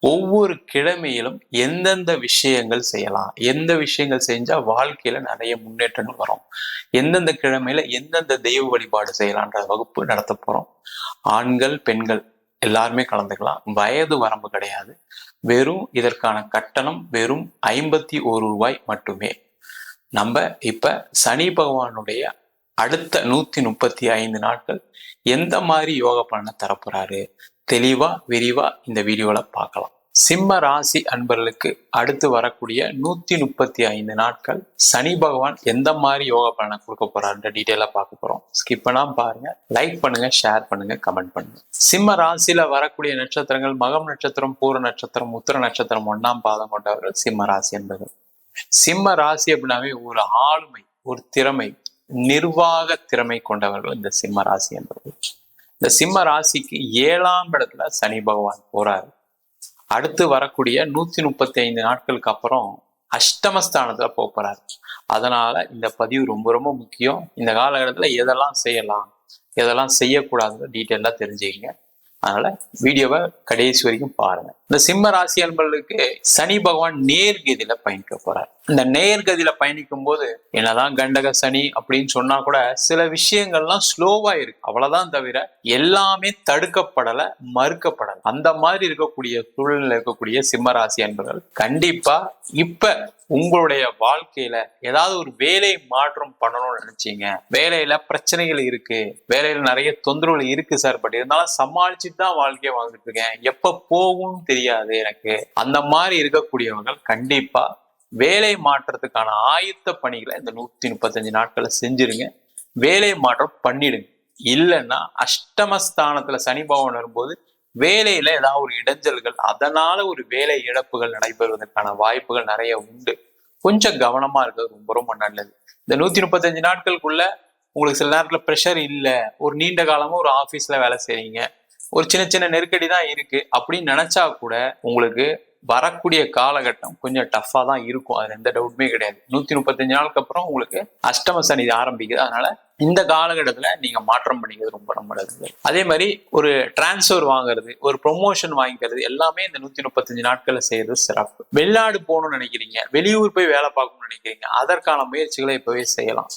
ஒவ்வொரு கிழமையிலும் எந்தெந்த விஷயங்கள் செய்யலாம்? எந்த விஷயங்கள் செஞ்சா வாழ்க்கையில நிறைய முன்னேற்றங்கள் வரும்? எந்தெந்த கிழமையில எந்தெந்த தெய்வ வழிபாடு செய்யலான்ற வகுப்பு நடத்த போறோம். ஆண்கள் பெண்கள் எல்லாருமே கலந்துக்கலாம். வயது வரம்பு கிடையாது. வெறும் இதற்கான கட்டணம் வெறும் ஐம்பத்தி ஒரு ரூபாய் மட்டுமே. நம்ம இப்ப சனி பகவானுடைய அடுத்த நூத்தி முப்பத்தி ஐந்து நாட்கள் எந்த மாதிரி யோக பலனை தரப்போறாரு? தெளிவா விரிவா இந்த வீடியோல பார்க்கலாம். சிம்ம ராசி அன்பர்களுக்கு அடுத்து வரக்கூடிய நூத்தி முப்பத்தி ஐந்து நாட்கள் சனி பகவான் எந்த மாதிரி யோக பலனை கொடுக்க போறாருன்ற டீட்டெயிலா பார்க்க போறோம். ஸ்கிப் பண்ணாம பாருங்க. லைக் பண்ணுங்க ஷேர் பண்ணுங்க கமெண்ட் பண்ணுங்க. சிம்ம ராசியில வரக்கூடிய நட்சத்திரங்கள் மகம் நட்சத்திரம் பூர நட்சத்திரம் உத்திர நட்சத்திரம் ஒன்னாம் பாதம் கொண்டவர்கள் சிம்ம ராசி என்பது சிம்ம ராசி அப்படின்னாவே ஒரு ஆளுமை ஒரு திறமை நிர்வாக திறமை கொண்டவர்கள் இந்த சிம்ம ராசி என்பது. இந்த சிம்ம ராசிக்கு ஏழாம் இடத்துல சனி பகவான் போறாரு. அடுத்து வரக்கூடிய நூத்தி முப்பத்தி ஐந்து நாட்களுக்கு அப்புறம் அஷ்டமஸ்தானத்துல போக போறாரு. அதனால இந்த பதிவு ரொம்ப ரொம்ப முக்கியம். இந்த காலகட்டத்துல எதெல்லாம் செய்யலாம் எதெல்லாம் செய்யக்கூடாதுன்னு டீட்டெயிலாக தெரிஞ்சுக்கங்க. அதனால வீடியோவை கடைசி வரைக்கும் பாருங்க. இந்த சிம்ம ராசி அன்பர்களுக்கு சனி பகவான் நேர்கதியில பயணிக்க போறார். இந்த நேர்கதியில பயணிக்கும் போது என்னதான் கண்டக சனி அப்படின்னு சொன்னா கூட சில விஷயங்கள்லாம் ஸ்லோவா இருக்கு. அவ்வளவுதான் தவிர எல்லாமே தடுக்கப்படல மறுக்கப்படல. அந்த மாதிரி இருக்கக்கூடிய சூழ்நிலை இருக்கக்கூடிய சிம்ம ராசி அன்பர்கள் கண்டிப்பா இப்ப உங்களுடைய வாழ்க்கையில ஏதாவது ஒரு வேலை மாற்றம் பண்ணணும்னு நினைச்சீங்க. வேலையில பிரச்சனைகள் இருக்கு. வேலையில நிறைய தொந்தரவுகள் இருக்கு சார். பட் இருந்தாலும் சமாளிச்சுட்டு தான் வாழ்க்கையை வாழ்ந்துட்டு இருக்கேன். எப்ப போகும்னு தெரியாது எனக்கு. அந்த மாதிரி இருக்கக்கூடியவர்கள் கண்டிப்பா வேலை மாற்றத்துக்கான ஆயுத்த பணிகளை இந்த நூத்தி முப்பத்தஞ்சு நாட்களை செஞ்சிருங்க. வேலை மாற்றம் பண்ணிடுங்க. இல்லைன்னா அஷ்டமஸ்தானத்துல சனி பவன் வரும்போது வேலையில ஏதாவது ஒரு இடைஞ்சல்கள் அதனால ஒரு வேலை இழப்புகள் நடைபெறுவதற்கான வாய்ப்புகள் நிறைய உண்டு. கொஞ்சம் கவனமா இருக்கிறது ரொம்ப ரொம்ப நல்லது. இந்த நூத்தி முப்பத்தஞ்சு நாட்களுக்குள்ள உங்களுக்கு சில நேரத்துல ப்ரெஷர் இல்லை. ஒரு நீண்ட காலமா ஒரு ஆபீஸ்ல வேலை செய்றீங்க. ஒரு சின்ன சின்ன நெருக்கடி தான் இருக்கு. அப்படின்னு நினைச்சா கூட உங்களுக்கு வரக்கூடிய காலகட்டம் கொஞ்சம் டஃப்பா தான் இருக்கும். அது எந்த டவுட்டுமே கிடையாது. நூத்தி முப்பத்தஞ்சு நாளுக்கு அப்புறம் உங்களுக்கு அஷ்டம சனி ஆரம்பிக்குது. அதனால இந்த காலகட்டத்துல நீங்க மாற்றம் பண்ணிக்கிறது ரொம்ப ரொம்ப நல்லது. அதே மாதிரி ஒரு டிரான்ஸ்ஃபர் வாங்குறது ஒரு ப்ரொமோஷன் வாங்கிக்கிறது எல்லாமே இந்த நூத்தி முப்பத்தஞ்சு நாட்கள்ல செய்யறது சிறப்பு. வெளிநாடு போகணும்னு நினைக்கிறீங்க வெளியூர் போய் வேலை பார்க்கணும்னு நினைக்கிறீங்க அதற்கான முயற்சிகளை இப்பவே செய்யலாம்.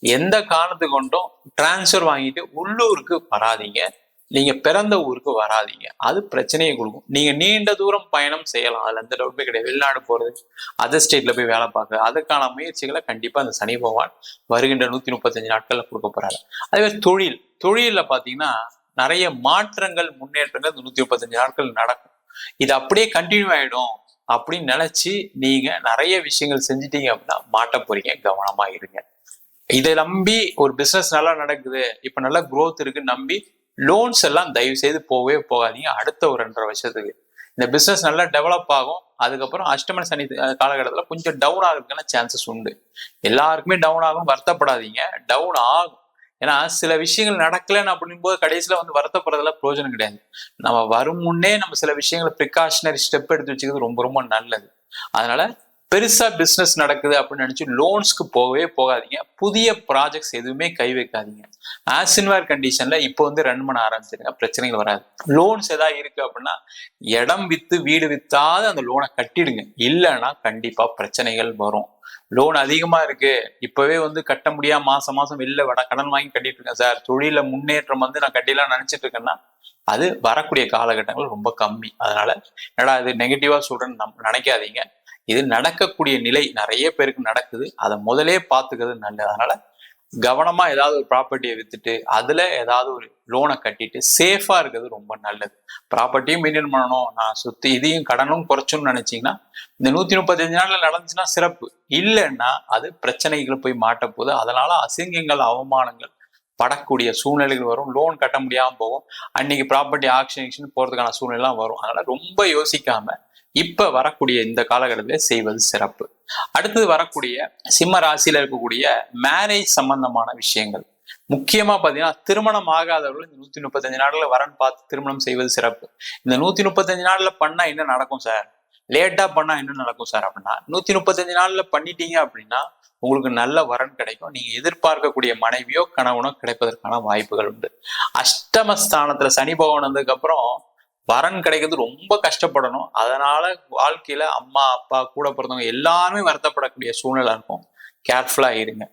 எந்த காரணத்து கொண்டும் டிரான்ஸ்ஃபர் வாங்கிட்டு உள்ளூருக்கு வராதீங்க. நீங்க பிறந்த ஊருக்கு வராதீங்க. அது பிரச்சனையை கொடுக்கும். நீங்க நீண்ட தூரம் பயணம் செய்யலாம். அதுல எந்த டவுட்டுமே கிடையாது. வெளிநாடு போறது அதர் ஸ்டேட்ல போய் வேலை பார்க்க அதுக்கான முயற்சிகளை கண்டிப்பா அந்த சனி பகவான் வருகின்ற நூத்தி முப்பத்தஞ்சு நாட்கள்ல கொடுக்க போறாரு. அதே மாதிரி தொழில். தொழில்ல பாத்தீங்கன்னா நிறைய மாற்றங்கள் முன்னேற்றங்கள் இந்த நூத்தி முப்பத்தஞ்சு நாட்கள் நடக்கும். இது அப்படியே கண்டினியூ ஆயிடும் அப்படின்னு நினைச்சு நீங்க நிறைய விஷயங்கள் செஞ்சிட்டீங்க அப்படின்னா மாட்ட போறீங்க. கவனமா இருங்க. இதை நம்பி ஒரு பிசினஸ் நல்லா நடக்குது. இப்ப நல்லா குரோத் இருக்கு நம்பி லோன்ஸ் எல்லாம் தயவு செய்து போகவே போகாதீங்க. அடுத்த ஒரு ரெண்டரை வருஷத்துக்கு. இந்த பிஸ்னஸ் நல்லா டெவலப் ஆகும். அதுக்கப்புறம் அஷ்டமன சனி காலகட்டத்தில் கொஞ்சம் டவுன் ஆகிறதுக்கான சான்சஸ் உண்டு. எல்லாருக்குமே டவுன் ஆகும். வருத்தப்படாதீங்க. டவுன் ஆகும். ஏன்னா சில விஷயங்கள் நடக்கலன்னு அப்படின் போது கடைசியில் வந்து வருத்தப்படுறதுல பிரயோஜனம் கிடையாது. நம்ம வரும் முன்னே நம்ம சில விஷயங்களை ப்ரிகாஷனரி ஸ்டெப் எடுத்து வச்சுக்கிறது ரொம்ப ரொம்ப நல்லது. அதனால பெருசா பிசினஸ் நடக்குது அப்படின்னு நினைச்சு லோன்ஸ்க்கு போகவே போகாதீங்க. புதிய ப்ராஜெக்ட்ஸ் எதுவுமே கை வைக்காதீங்க. ஆசின்வேர் கண்டிஷன்ல இப்போ வந்து ரன் பண்ண ஆரம்பிச்சிருங்க. பிரச்சனைகள் வராது. லோன்ஸ் ஏதாவது இருக்கு அப்படின்னா இடம் வித்து வீடு வித்தாது அந்த லோனை கட்டிடுங்க. இல்லைன்னா கண்டிப்பா பிரச்சனைகள் வரும். லோன் அதிகமா இருக்கு. இப்பவே வந்து கட்ட முடியாம மாசம் மாசம் வெளில வட கடன் வாங்கி கட்டிட்டு இருக்கேன் சார். தொழில முன்னேற்றம் வந்து நான் கட்டிலாம் நினைச்சிட்டு இருக்கேன்னா அது வரக்கூடிய காலகட்டங்கள் ரொம்ப கம்மி. அதனால என்னடா இது நெகட்டிவா சொல்றேன்னு நம் நினைக்காதீங்க. இது நடக்கக்கூடிய நிலை நிறைய பேருக்கு நடக்குது. அதை முதலே பார்த்துக்கிறது நல்லது. அதனால கவனமா ஏதாவது ஒரு ப்ராப்பர்ட்டியை வித்துட்டு அதுல ஏதாவது ஒரு லோனை கட்டிட்டு சேஃபா இருக்கிறது ரொம்ப நல்லது. ப்ராப்பர்ட்டியும் மெயின்டைன் பண்ணணும். நான் சுத்தி இதையும் கடனும் குறைச்சணும்னு நினைச்சீங்கன்னா இந்த நூத்தி முப்பத்தஞ்சு நாள்ல நடந்துச்சுன்னா சிறப்பு. இல்லைன்னா அது பிரச்சனைகள் போய் மாட்ட போகுது. அதனால அசிங்கங்கள் அவமானங்கள் படக்கூடிய சூழ்நிலைகள் வரும். லோன் கட்ட முடியாமல் போகும். அன்னைக்கு ப்ராப்பர்ட்டி ஆக்ஷன் போகிறதுக்கான சூழ்நிலாம் வரும். அதனால ரொம்ப யோசிக்காமல் இப்ப வரக்கூடிய இந்த காலகட்டத்தில் செய்வது சிறப்பு. அடுத்தது வரக்கூடிய சிம்ம ராசியில இருக்கக்கூடிய மேரேஜ் சம்பந்தமான விஷயங்கள். முக்கியமா பாத்தீங்கன்னா திருமணம் ஆகாதவர்கள் இந்த நூத்தி முப்பத்தஞ்சு நாள்ல வரன் பார்த்து திருமணம் செய்வது சிறப்பு. இந்த நூத்தி முப்பத்தஞ்சு நாள்ல பண்ணா என்ன நடக்கும் சார் லேட்டா பண்ணா என்ன நடக்கும் சார் அப்படின்னா நூத்தி முப்பத்தஞ்சு நாள்ல பண்ணிட்டீங்க அப்படின்னா உங்களுக்கு நல்ல வரன் கிடைக்கும். நீங்க எதிர்பார்க்கக்கூடிய மனைவியோ கணவனோ கிடைப்பதற்கான வாய்ப்புகள் உண்டு. அஷ்டமஸ்தானத்துல சனி பகவான் வந்ததுக்கு அப்புறம் வரன் கிடைக்கிறது ரொம்ப கஷ்டப்படணும். அதனால வாழ்க்கையில அம்மா அப்பா கூட பிறந்தவங்க எல்லாருமே வருத்தப்படக்கூடிய சூழ்நிலை இருக்கும். கேர்ஃபுல்லா இருங்க.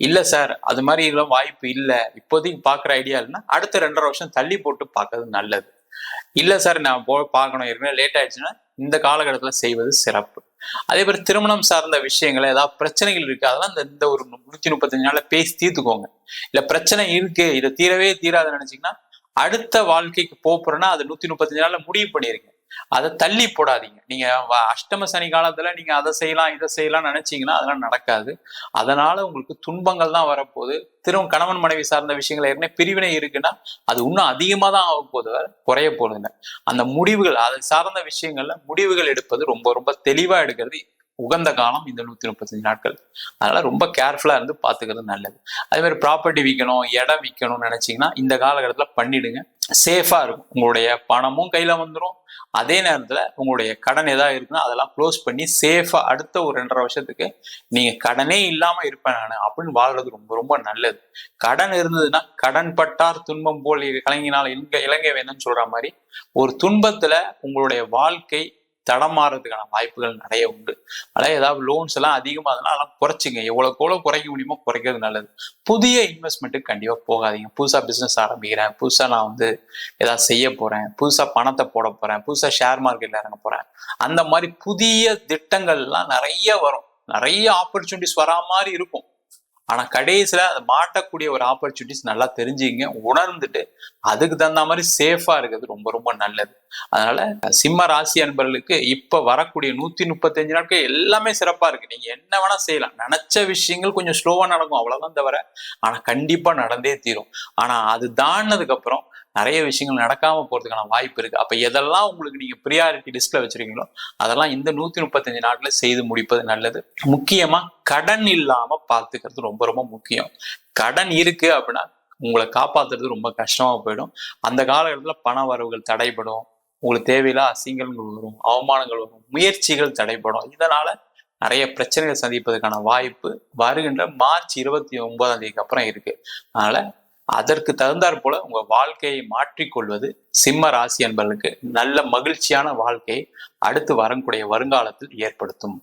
இல்ல சார் அது மாதிரி எல்லாம் வாய்ப்பு இல்லை. இப்போதைக்கு பாக்குற ஐடியா இல்லைன்னா அடுத்த ரெண்டரை வருஷம் தள்ளி போட்டு பார்க்கறது நல்லது. இல்ல சார் நான் போ பார்க்கணும் ஏற்கனவே லேட் ஆயிடுச்சுன்னா இந்த காலகட்டத்துல செய்வது சிறப்பு. அதே மாதிரி திருமணம் சார்ந்த விஷயங்கள் ஏதாவது பிரச்சனைகள் இருக்கு அதெல்லாம் இந்த ஒரு நூத்தி முப்பத்தஞ்சு நாள்ல பேசி தீர்த்துக்கோங்க. இல்ல பிரச்சனை இருக்கு இதை தீரவே தீராதுன்னு நினைச்சீங்கன்னா அடுத்த வாழ்க்கைக்கு போறேன்னா அது நூத்தி முப்பத்தஞ்சு நாள்ல முடிவு பண்ணிருங்க. அதை தள்ளி போடாதீங்க. நீங்க வ- அஷ்டம சனி காலத்துல நீங்க அதை செய்யலாம் இதை செய்யலாம் நினைச்சீங்கன்னா அதெல்லாம் நடக்காது. அதனால உங்களுக்கு துன்பங்கள் தான் வரப்போகுது. திரும்ப கணவன் மனைவி சார்ந்த விஷயங்கள் ஏற்கனவே பிரிவினை இருக்குன்னா அது இன்னும் அதிகமா தான் ஆக போகுது வேற குறைய போறது இல்லை அந்த முடிவுகள் அதை சார்ந்த விஷயங்கள்ல முடிவுகள் எடுப்பது ரொம்ப ரொம்ப தெளிவா எடுக்கிறது உகந்த காலம் இந்த நூத்தி முப்பத்தஞ்சு நாட்கள். அதனால ரொம்ப கேர்ஃபுல்லா இருந்து பாத்துக்கிறது நல்லது. அதே மாதிரி ப்ராப்பர்ட்டி விற்கணும் இடம் விற்கணும்னு நினைச்சீங்கன்னா இந்த காலகட்டத்துல பண்ணிடுங்க. சேஃபா இருக்கும். உங்களுடைய பணமும் கையில வந்துடும் அதே நேரத்துல உங்களுடைய கடன் ஏதாவது இருக்குன்னா அதெல்லாம் க்ளோஸ் பண்ணி சேஃபா அடுத்த ஒரு ரெண்டரை வருஷத்துக்கு நீங்க கடனே இல்லாம இருப்பேன் நான் அப்படின்னு வாழ்றது ரொம்ப ரொம்ப நல்லது. கடன் இருந்ததுன்னா கடன் பட்டார் துன்பம் போல் கலங்கினால் இலங்கை இலங்கை வேணும்னு சொல்ற மாதிரி ஒரு துன்பத்துல உங்களுடைய வாழ்க்கை தடமாறதுக்கான வாய்ப்புகள் நிறைய உண்டு. அதனால் ஏதாவது லோன்ஸ் எல்லாம் அதிகமாக அதெல்லாம் குறைச்சிங்க. எவ்வளோக்கு எவ்வளோ குறைக்க முடியுமோ குறைக்கிறது நல்லது. புதிய இன்வெஸ்ட்மெண்ட்டுக்கு கண்டிப்பாக போகாதீங்க. புதுசாக பிஸ்னஸ் ஆரம்பிக்கிறேன். புதுசாக நான் வந்து ஏதாவது செய்ய போகிறேன் புதுசாக பணத்தை போட போகிறேன் புதுசாக ஷேர் மார்க்கெட்டில் இறங்க போகிறேன் அந்த மாதிரி புதிய திட்டங்கள்லாம் நிறைய வரும். நிறைய ஆப்பர்ச்சுனிட்டிஸ் வரா மாதிரி இருக்கும். ஆனா கடைசியில அதை மாட்டக்கூடிய ஒரு ஆப்பர்ச்சுனிட்டிஸ் நல்லா தெரிஞ்சுங்க உணர்ந்துட்டு அதுக்கு தகுந்த மாதிரி சேஃபாக இருக்கிறது ரொம்ப ரொம்ப நல்லது. அதனால சிம்ம ராசி அன்பர்களுக்கு இப்போ வரக்கூடிய நூற்றி முப்பத்தஞ்சு நாட்கள் எல்லாமே சிறப்பாக இருக்கு. நீங்கள் என்ன வேணால் செய்யலாம். நினச்ச விஷயங்கள் கொஞ்சம் ஸ்லோவாக நடக்கும் அவ்வளோதான் தவிர ஆனால் கண்டிப்பாக நடந்தே தீரும். ஆனால் அது தாண்டினதுக்கப்புறம் நிறைய விஷயங்கள் நடக்காம போறதுக்கான வாய்ப்பு இருக்கு. அப்ப எதெல்லாம் உங்களுக்கு நீங்க ப்ரியாரிட்டி லிஸ்ட்ல வச்சிருக்கீங்களோ அதெல்லாம் இந்த நூத்தி முப்பத்தஞ்சு நாட்ல செய்து முடிப்பது நல்லது. முக்கியமா கடன் இல்லாம பார்த்துக்கிறது ரொம்ப ரொம்ப முக்கியம். கடன் இருக்கு அப்படின்னா உங்களை காப்பாத்துறது ரொம்ப கஷ்டமா போயிடும். அந்த காலகட்டத்துல பண வரவுகள் தடைபடும். உங்களுக்கு தேவையில்லா அசிங்கங்கள் வரும் அவமானங்கள் வரும் முயற்சிகள் தடைபடும். இதனால நிறைய பிரச்சனைகள் சந்திப்பதற்கான வாய்ப்பு வருகின்ற மார்ச் இருபத்தி ஒன்பதாம் தேதிக்கு அப்புறம் இருக்கு. அதனால அதற்கு தகுந்தாற் போல உங்க வாழ்க்கையை மாற்றிக்கொள்வது சிம்ம ராசி என்பவர்களுக்கு நல்ல மகிழ்ச்சியான வாழ்க்கையை அடுத்து வரக்கூடிய வருங்காலத்தில் ஏற்படுத்தும்.